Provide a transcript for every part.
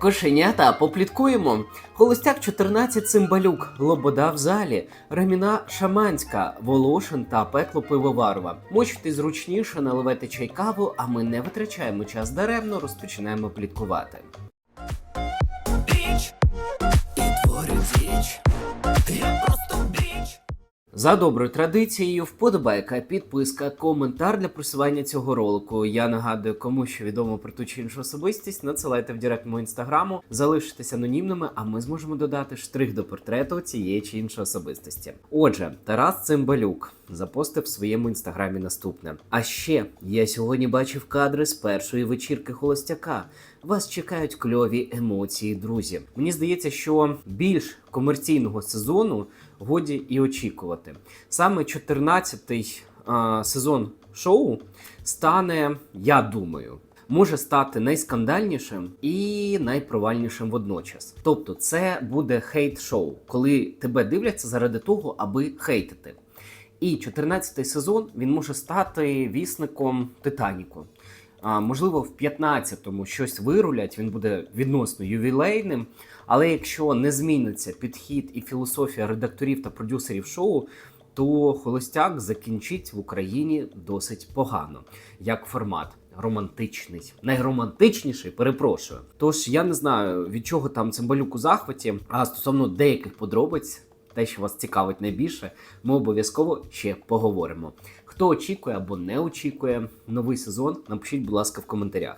Кошенята, попліткуємо. Холостяк 14 цимбалюк, Лобода в залі, Раміна Шаманська, Волошин та пекло пивоварова. Мочити зручніше, наливайте чай каву, а ми не витрачаємо час даремно, розпочинаємо пліткувати. Річ, і творю За доброю традицією, вподобайка, підписка, коментар для просування цього ролику. Я нагадую, кому що відомо про ту чи іншу особистість, надсилайте в директ мого інстаграму, залишитесь анонімними, а ми зможемо додати штрих до портрету цієї чи іншої особистості. Отже, Тарас Цимбалюк запостив в своєму інстаграмі наступне. А ще я сьогодні бачив кадри з першої вечірки холостяка. Вас чекають кльові емоції, друзі. Мені здається, що більш комерційного сезону годі і очікувати. Саме 14-й а, сезон шоу стане, я думаю, може стати найскандальнішим і найпровальнішим водночас. Тобто, це буде хейт-шоу, коли тебе дивляться заради того, аби хейтити. І 14-й сезон він може стати вісником Титаніку. А, можливо, в 15-му щось вирулять, він буде відносно ювілейним. Але якщо не зміниться підхід і філософія редакторів та продюсерів шоу, то холостяк закінчить в Україні досить погано, як формат. Романтичний, найромантичніший, перепрошую. Тож я не знаю від чого там цимбалюк у захваті. А стосовно деяких подробиць, те, що вас цікавить найбільше, ми обов'язково ще поговоримо. Хто очікує або не очікує новий сезон, напишіть, будь ласка, в коментарях.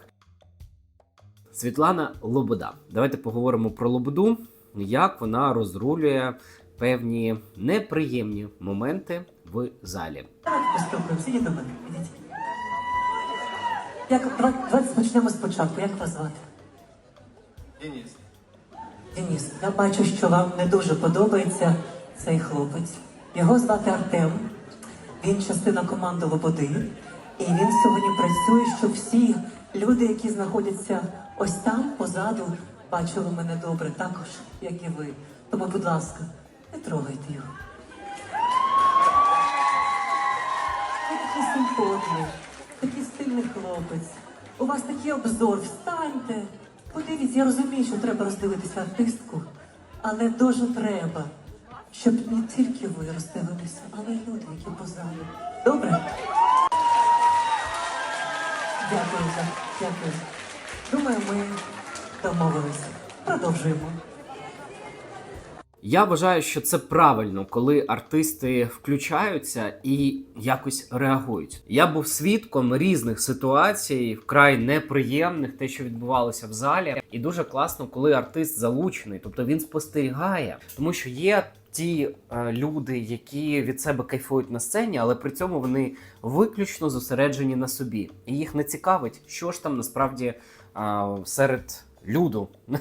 Світлана Лобода. Давайте поговоримо про Лободу, як вона розрулює певні неприємні моменти в залі. Давайте поспілкуємося, ідіть до мене. Як, давайте, давайте почнемо спочатку. Як вас звати? Денис. Деніс, я бачу, що вам не дуже подобається цей хлопець. Його звати Артем. Він частина команди Лободи. І він сьогодні працює, щоб всі люди, які знаходяться ось там позаду, бачили мене добре, також, як і ви. Тому, будь ласка, не трогайте його. Ви такий симпотний, такий стильний хлопець. У вас такий обзор. Встаньте. Подивіться, я розумію, що треба роздивитися артистку, але дуже треба, щоб не тільки ви роздивилися, але й люди, які позаду. Добре? Дякую за дякую. Думаю, ми домовилися. Продовжуємо. Я вважаю, що це правильно, коли артисти включаються і якось реагують. Я був свідком різних ситуацій, вкрай неприємних, те, що відбувалося в залі, і дуже класно, коли артист залучений, тобто він спостерігає, тому що є. Ті е, люди, які від себе кайфують на сцені, але при цьому вони виключно зосереджені на собі, і їх не цікавить, що ж там насправді е, серед люду,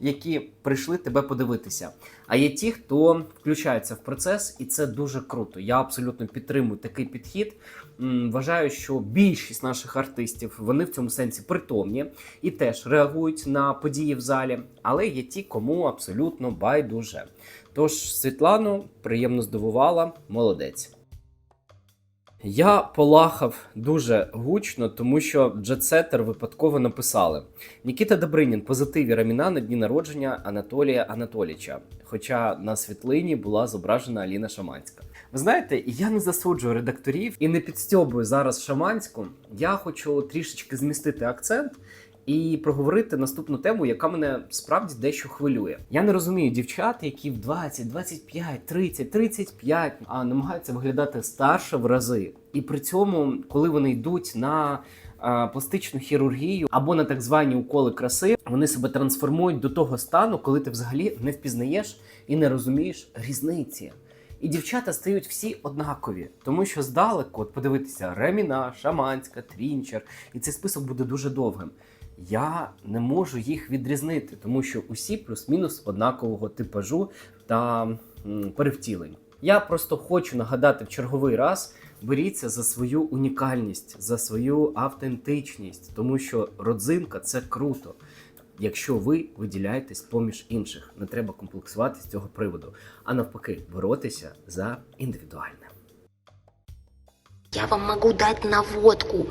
які прийшли тебе подивитися. А є ті, хто включається в процес, і це дуже круто. Я абсолютно підтримую такий підхід. Вважаю, що більшість наших артистів вони в цьому сенсі притомні і теж реагують на події в залі, але є ті, кому абсолютно байдуже. Тож Світлану приємно здивувала, молодець. Я полахав дуже гучно, тому що джетсетер випадково написали: Нікіта Добринін, позитиві Раміна на дні народження Анатолія Анатоліча. Хоча на світлині була зображена Аліна Шаманська. Ви знаєте, я не засуджую редакторів і не підстьобую зараз Шаманську. Я хочу трішечки змістити акцент і проговорити наступну тему, яка мене справді дещо хвилює. Я не розумію дівчат, які в 20, 25, 30, 35 а намагаються виглядати старше в рази. І при цьому, коли вони йдуть на а, пластичну хірургію або на так звані уколи краси, вони себе трансформують до того стану, коли ти взагалі не впізнаєш і не розумієш різниці. І дівчата стають всі однакові, тому що здалеку, от подивитися, Реміна, Шаманська, Трінчер, і цей список буде дуже довгим. Я не можу їх відрізнити, тому що усі плюс-мінус однакового типажу та перевтілень. Я просто хочу нагадати в черговий раз: беріться за свою унікальність, за свою автентичність, тому що родзинка це круто Якщо ви виділяєтесь поміж інших, не треба комплексувати з цього приводу, а навпаки, боротися за індивідуальне. Я вам могу дать наводку.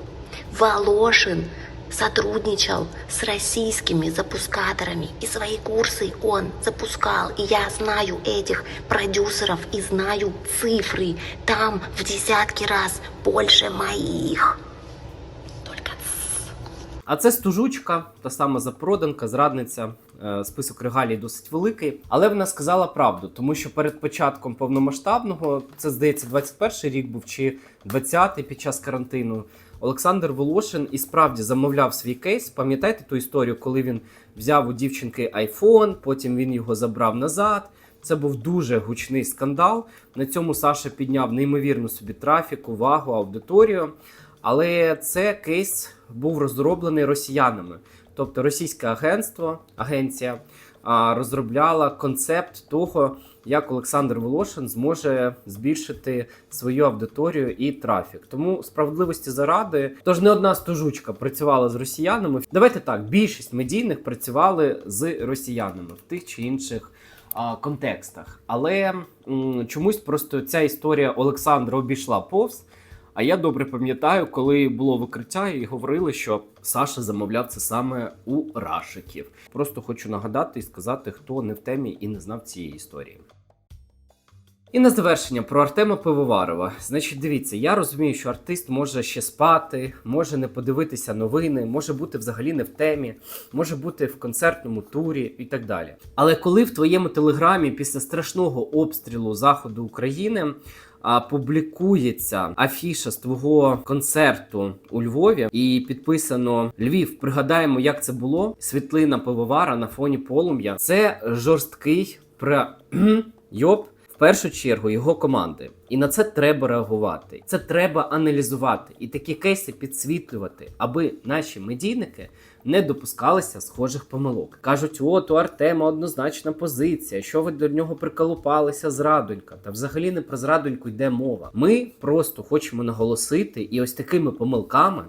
Волошин сотрудничал с российскими запускаторами. И свои курсы он запускал. И я знаю этих продюсеров и знаю цифры. Там в десятки раз больше моих. А це стужучка, та сама запроданка, зрадниця. Е, Список регалій досить великий, але вона сказала правду, тому що перед початком повномасштабного, це здається, 21 рік був чи 20-й під час карантину. Олександр Волошин і справді замовляв свій кейс. Пам'ятаєте ту історію, коли він взяв у дівчинки айфон, потім він його забрав назад. Це був дуже гучний скандал. На цьому Саша підняв неймовірну собі трафік, увагу, аудиторію. Але це кейс був розроблений росіянами. Тобто російське агентство, агенція розробляла концепт того, як Олександр Волошин зможе збільшити свою аудиторію і трафік. Тому справедливості заради, тож не одна стужучка працювала з росіянами. Давайте так, більшість медійних працювали з росіянами в тих чи інших контекстах. Але м, чомусь просто ця історія Олександра обійшла повз. А я добре пам'ятаю, коли було викриття, і говорили, що Саша замовляв це саме у Рашиків. Просто хочу нагадати і сказати, хто не в темі і не знав цієї історії. І на завершення про Артема Пивоварова. Значить, дивіться, я розумію, що артист може ще спати, може не подивитися новини, може бути взагалі не в темі, може бути в концертному турі і так далі. Але коли в твоєму телеграмі після страшного обстрілу заходу України а, публікується афіша з твого концерту у Львові, і підписано Львів. Пригадаємо, як це було. Світлина пивовара на фоні полум'я. Це жорсткий прийоб в першу чергу його команди. І на це треба реагувати. Це треба аналізувати і такі кейси підсвітлювати, аби наші медійники не допускалися схожих помилок. Кажуть, от у Артема однозначна позиція. Що ви до нього приколупалися зрадонька? Та взагалі не про зрадоньку йде мова. Ми просто хочемо наголосити і ось такими помилками.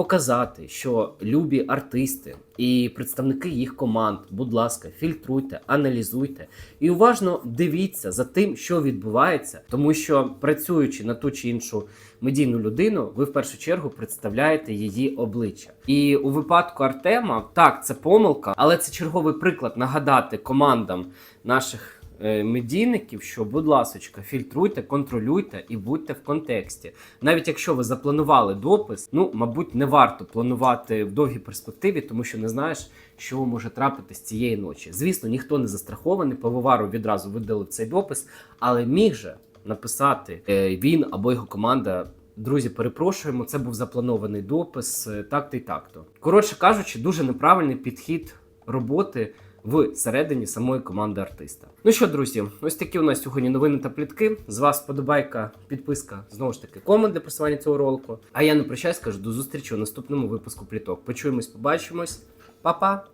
Показати, що любі артисти і представники їх команд, будь ласка, фільтруйте, аналізуйте і уважно дивіться за тим, що відбувається, тому що працюючи на ту чи іншу медійну людину, ви в першу чергу представляєте її обличчя. І у випадку Артема, так, це помилка, але це черговий приклад нагадати командам наших медійників, що, будь ласочка, фільтруйте, контролюйте і будьте в контексті. Навіть якщо ви запланували допис, ну, мабуть, не варто планувати в довгій перспективі, тому що не знаєш, що може трапитись цієї ночі. Звісно, ніхто не застрахований, пивовару відразу видалив цей допис, але міг же написати е, він або його команда. Друзі, перепрошуємо, це був запланований допис, е, так-то і так-то. Коротше кажучи, дуже неправильний підхід роботи в середині самої команди артиста. Ну що, друзі, ось такі у нас сьогодні новини та плітки. З вас подобайка, підписка, знову ж таки, комент для просування цього ролику. А я не прощаюсь, кажу до зустрічі у наступному випуску пліток. Почуємось, побачимось. Па-па!